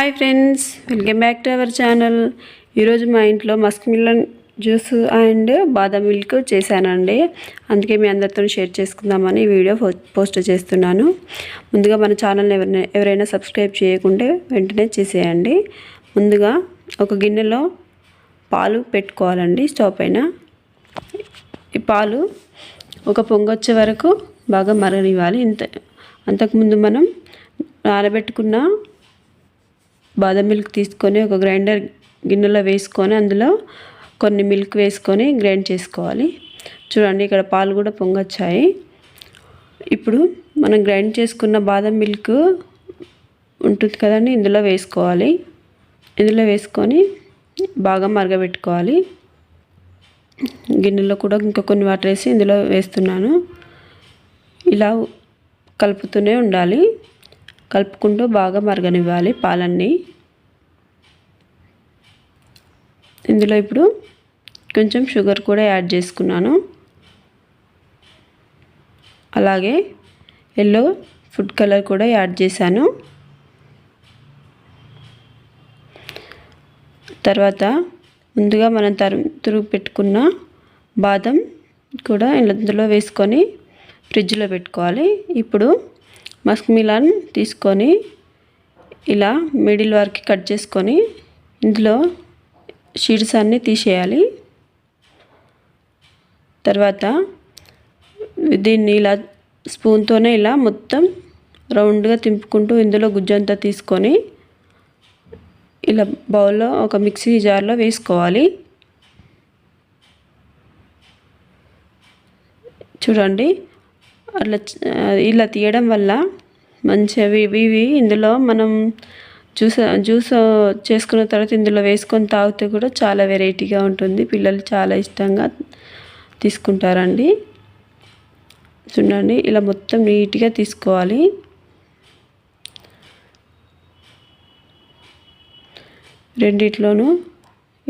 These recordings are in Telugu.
Hi friends welcome back to our channel ఈరోజు మా ఇంట్లో మస్క్ మిల్లన్ జ్యూస్ అండ్ బాదం మిల్క్ చేశానండి. అందుకే మీ అందరితో షేర్ చేసుకుందామని వీడియో పోస్ట్ చేస్తున్నాను. ముందుగా మన ఛానల్ని ఎవరైనా ఎవరైనా సబ్స్క్రైబ్ చేయకుంటే వెంటనే చేసేయండి. ముందుగా ఒక గిన్నెలో పాలు పెట్టుకోవాలండి స్టవ్ పైన ఈ పాలు ఒక పొంగొచ్చే వరకు బాగా మరగనివ్వాలి. ఇంత అంతకుముందు మనం నానబెట్టుకున్న బాదం మిల్క్ తీసుకొని ఒక గ్రైండర్ గిన్నెలో వేసుకొని అందులో కొన్ని మిల్క్ వేసుకొని గ్రైండ్ చేసుకోవాలి. చూడండి ఇక్కడ పాలు కూడా పొంగొచ్చాయి. ఇప్పుడు మనం గ్రైండ్ చేసుకున్న బాదం మిల్క్ ఉంటుంది కదండి ఇందులో వేసుకోవాలి. ఇందులో వేసుకొని బాగా మరగబెట్టుకోవాలి. గిన్నెలో కూడా ఇంకా కొన్ని వాటర్ వేసి ఇందులో వేస్తున్నాను. ఇలా కలుపుతూనే ఉండాలి. కలుపుకుంటూ బాగా మరగనివ్వాలి పాలన్నీ. ఇందులో ఇప్పుడు కొంచెం షుగర్ కూడా యాడ్ చేసుకున్నాను. అలాగే ఎల్లో ఫుడ్ కలర్ కూడా యాడ్ చేశాను. తర్వాత ముందుగా మనం తరు తురుగు పెట్టుకున్న బాదం కూడా ఇందులో వేసుకొని ఫ్రిడ్జ్లో పెట్టుకోవాలి. ఇప్పుడు మస్క్ మిలాన్ తీసుకొని ఇలా మిడిల్ వరకు కట్ చేసుకొని ఇందులో షీడ్స్ అన్నీ తీసేయాలి. తర్వాత దీన్ని ఇలా స్పూన్తోనే ఇలా మొత్తం రౌండ్గా తింపుకుంటూ ఇందులో గుజ్జంతా తీసుకొని ఇలా బౌల్లో ఒక మిక్సీ జార్లో వేసుకోవాలి. చూడండి. అట్లా ఇలా తీయడం వల్ల మంచివి ఇవి ఇందులో మనం జ్యూస్ జ్యూస్ చేసుకున్న తర్వాత ఇందులో వేసుకొని తాగితే కూడా చాలా వెరైటీగా ఉంటుంది. పిల్లలు చాలా ఇష్టంగా తీసుకుంటారండి. చూడండి ఇలా మొత్తం నీట్గా తీసుకోవాలి. రెండిట్లోనూ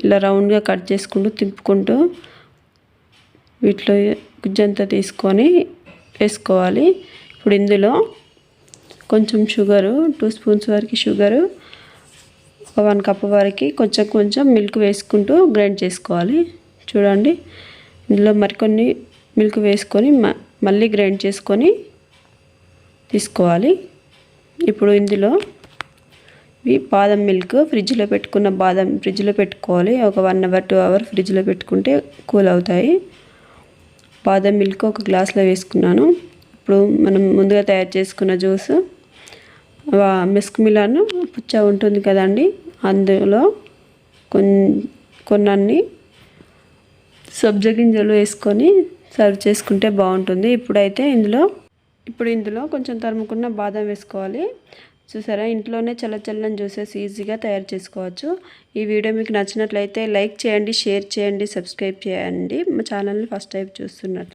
ఇలా రౌండ్గా కట్ చేసుకుంటూ తిప్పుకుంటూ వీటిలో గుజ్జంతా తీసుకొని వేసుకోవాలి. ఇప్పుడు ఇందులో కొంచెం షుగరు టూ స్పూన్స్ వరకు షుగరు ఒక వన్ కప్ వరకు కొంచెం కొంచెం మిల్క్ వేసుకుంటూ గ్రైండ్ చేసుకోవాలి. చూడండి. ఇందులో మరికొన్ని మిల్క్ వేసుకొని మళ్ళీ గ్రైండ్ చేసుకొని తీసుకోవాలి. ఇప్పుడు ఇందులో ఇవి బాదం మిల్క్ ఫ్రిడ్జ్లో పెట్టుకున్న బాదం ఫ్రిడ్జ్లో పెట్టుకోవాలి. ఒక వన్ అవర్ టూ అవర్ ఫ్రిడ్జ్లో పెట్టుకుంటే కూల్ అవుతాయి. బాదం మిల్క్ ఒక గ్లాస్లో వేసుకున్నాను. ఇప్పుడు మనం ముందుగా తయారు చేసుకున్న జ్యూస్ మిస్క్ మిలాన్ పుచ్చ ఉంటుంది కదండి అందులో కొన్ని కొన్నీ సబ్జ గింజలు వేసుకొని సర్వ్ చేసుకుంటే బాగుంటుంది. ఇప్పుడైతే ఇందులో ఇప్పుడు ఇందులో కొంచెం తరుముకున్న బాదం వేసుకోవాలి. చూసారా? ఇంట్లోనే చల్ల చల్లని జ్యూసెస్ ఈజీగా తయారు చేసుకోవచ్చు. ఈ వీడియో మీకు నచ్చినట్లయితే లైక్ చేయండి షేర్ చేయండి సబ్స్క్రైబ్ చేయండి. మా ఛానల్ని ఫస్ట్ టైం చూస్తున్నట్లు